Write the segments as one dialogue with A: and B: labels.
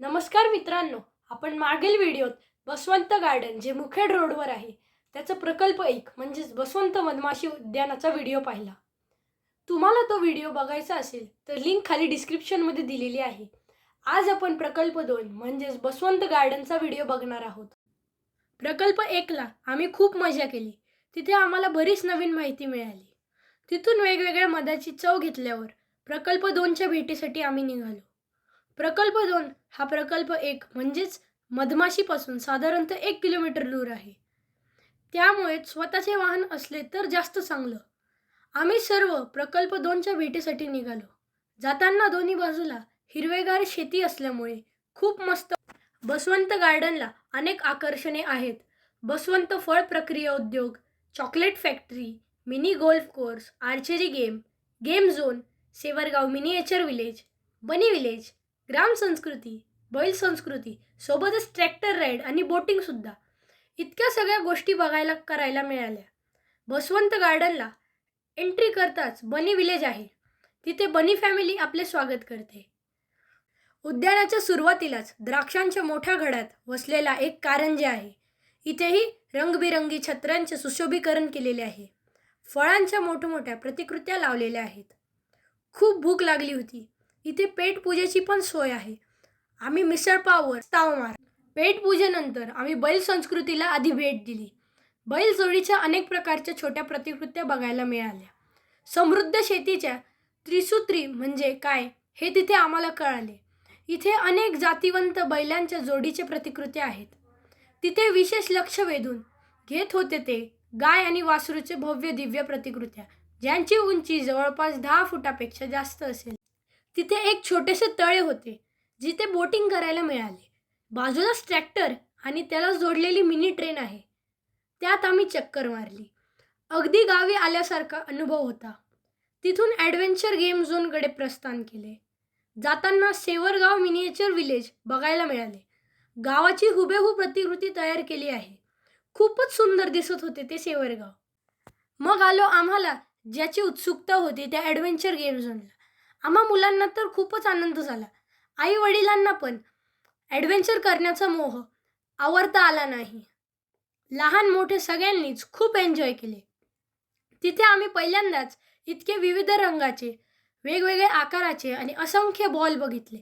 A: नमस्कार मित्रांनो आपण मागील व्हिडिओत बसवंत गार्डन जे मुखेड रोडवर आहे त्याचा प्रकल्प एक म्हणजेच बसवंत मधमाशी उद्यानाचा व्हिडिओ पाहिला. तुम्हाला तो व्हिडिओ बघायचा असेल तर लिंक खाली डिस्क्रिप्शनमध्ये दिलेली आहे. आज आपण प्रकल्प दोन म्हणजेच बसवंत गार्डनचा व्हिडिओ बघणार आहोत. प्रकल्प एकला आम्ही खूप मजा केली. तिथे आम्हाला बरीच नवीन माहिती मिळाली. तिथून वेगवेगळ्या मधाची चव घेतल्यावर प्रकल्प दोनच्या भेटीसाठी आम्ही निघालो. प्रकल्प दोन. हा प्रकल्प एक म्हणजेच मधमाशीपासून साधारणतः एक किलोमीटर दूर आहे. त्यामुळे स्वतःचे वाहन असले तर जास्त चांगलं. आम्ही सर्व प्रकल्प दोनच्या भेटीसाठी निघालो. जाताना दोन्ही बाजूला हिरवेगार शेती असल्यामुळे खूप मस्त बसवंत गार्डनला अनेक आकर्षणे आहेत. बसवंत फळ प्रक्रिया उद्योग chocolate factory mini golf course archery game game zone Sevargaon miniature village bunny village ग्राम संस्कृती बैल संस्कृती सोबतच ट्रॅक्टर राईड आणि बोटिंगसुद्धा इतक्या सगळ्या गोष्टी बघायला करायला मिळाल्या. बसवंत गार्डनला एंट्री करताच बनी विलेज आहे. तिथे बनी फॅमिली आपले स्वागत करते. उद्यानाच्या सुरुवातीलाच द्राक्षांच्या मोठ्या घड्यात वसलेला एक कारंजे आहे. इथेही रंगबिरंगी छत्र्यांचे सुशोभीकरण केलेले आहे. फळांच्या मोठमोठ्या प्रतिकृत्या लावलेल्या आहेत. खूप भूक लागली होती. इथे पेटपूजेची पण सोय आहे. आम्ही मिसळ पावर मार. पेटपूजेनंतर आम्ही बैल संस्कृतीला आधी भेट दिली. बैल जोडीच्या अनेक प्रकारच्या छोट्या प्रतिकृत्या बघायला मिळाल्या. समृद्ध शेतीच्या त्रिसूत्री म्हणजे काय हे तिथे आम्हाला कळाले. इथे अनेक जातीवंत बैलांच्या जोडीचे प्रतिकृत्या आहेत. तिथे विशेष लक्ष वेधून घेत होते ते गाय आणि वासरूचे भव्य दिव्य प्रतिकृत्या ज्यांची उंची जवळपास दहा फुटापेक्षा जास्त असेल. तिथे एक छोटेसे तळे होते जिथे बोटिंग करायला मिळाले. बाजूलाच ट्रॅक्टर आणि त्याला जोडलेली मिनी ट्रेन आहे. त्यात आम्ही चक्कर मारली. अगदी गावी आल्यासारखा अनुभव होता. तिथून ॲडव्हेंचर गेम झोनकडे प्रस्थान केले. जाताना सेवरगाव मिनिएचर विलेज बघायला मिळाले. गावाची हुबेहूब प्रतिकृती तयार केली आहे. खूपच सुंदर दिसत होते ते सेवरगाव. मग आलो आम्हाला ज्याची उत्सुकता होती त्या ॲडव्हेंचर गेम झोनला. आम्हा मुलांना तर खूपच आनंद झाला. आई वडिलांना पण. ॲडव्हेंचर करण्याचा मोह. आवरता आला नाही. लहान मोठे सगळ्यांनीच खूप एन्जॉय केले. तिथे आम्ही पहिल्यांदाच इतके विविध रंगाचे वेगवेगळे आकाराचे आणि असंख्य बॉल बघितले.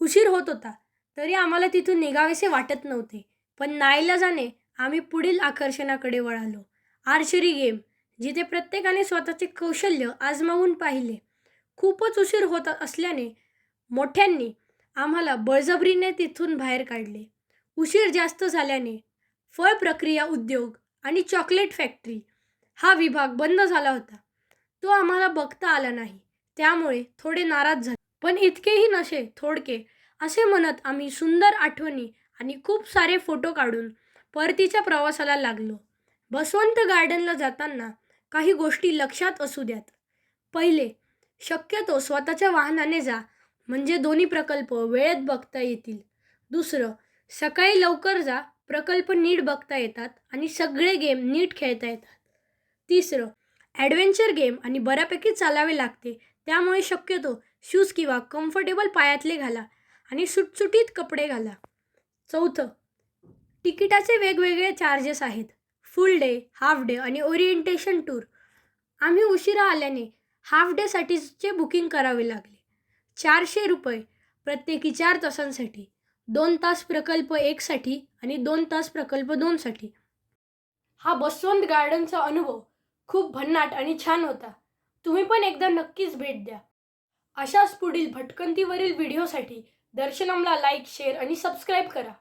A: उशीर होत होता तरी आम्हाला तिथून निघावेसे वाटत नव्हते. पण नाईला जाणे आम्ही पुढील आकर्षणाकडे वळालो. आर्चरी गेम जिथे प्रत्येकाने स्वतःचे कौशल्य आजमावून पाहिले. खूपच उशीर होत असल्याने मोठ्यांनी आम्हाला बळजबरीने तिथून बाहेर काढले. उशीर जास्त झाल्याने फळ प्रक्रिया उद्योग आणि चॉकलेट फॅक्टरी हा विभाग बंद झाला होता. तो आम्हाला बघता आला नाही. त्यामुळे थोडे नाराज झाले. पण इतकेही नसे थोडके असे म्हणत आम्ही सुंदर आठवणी आणि खूप सारे फोटो काढून परतीच्या प्रवासाला लागलो. बसवंत गार्डनला जाताना काही गोष्टी लक्षात असू द्यात. पहिले शक्यतो स्वतःच्या वाहनाने जा. म्हणजे दोन्ही प्रकल्प वेळेत बघता येतील. दुसरं सकाळी लवकर जा. प्रकल्प नीट बघता येतात आणि सगळे गेम नीट खेळता येतात. तिसरं ॲडव्हेंचर गेम आणि बऱ्यापैकी चालावे लागते. त्यामुळे शक्यतो शूज किंवा कम्फर्टेबल पायातले घाला आणि सुटसुटीत कपडे घाला. चौथं तिकिटाचे वेगवेगळे चार्जेस आहेत. फुल डे हाफ डे आणि ओरिएंटेशन टूर आम्ही उशिरा आल्याने हाफ डेसाठीचे बुकिंग करावे लागले. चारशे रुपये प्रत्येकी चार तासांसाठी दोन तास प्रकल्प एकसाठी आणि दोन तास प्रकल्प दोनसाठी हा बसवंत गार्डनचा अनुभव खूप भन्नाट आणि छान होता. तुम्ही पण एकदा नक्कीच भेट द्या. अशाच पुढील भटकंतीवरील व्हिडिओसाठी दर्शनमला लाईक शेअर आणि सबस्क्राईब करा.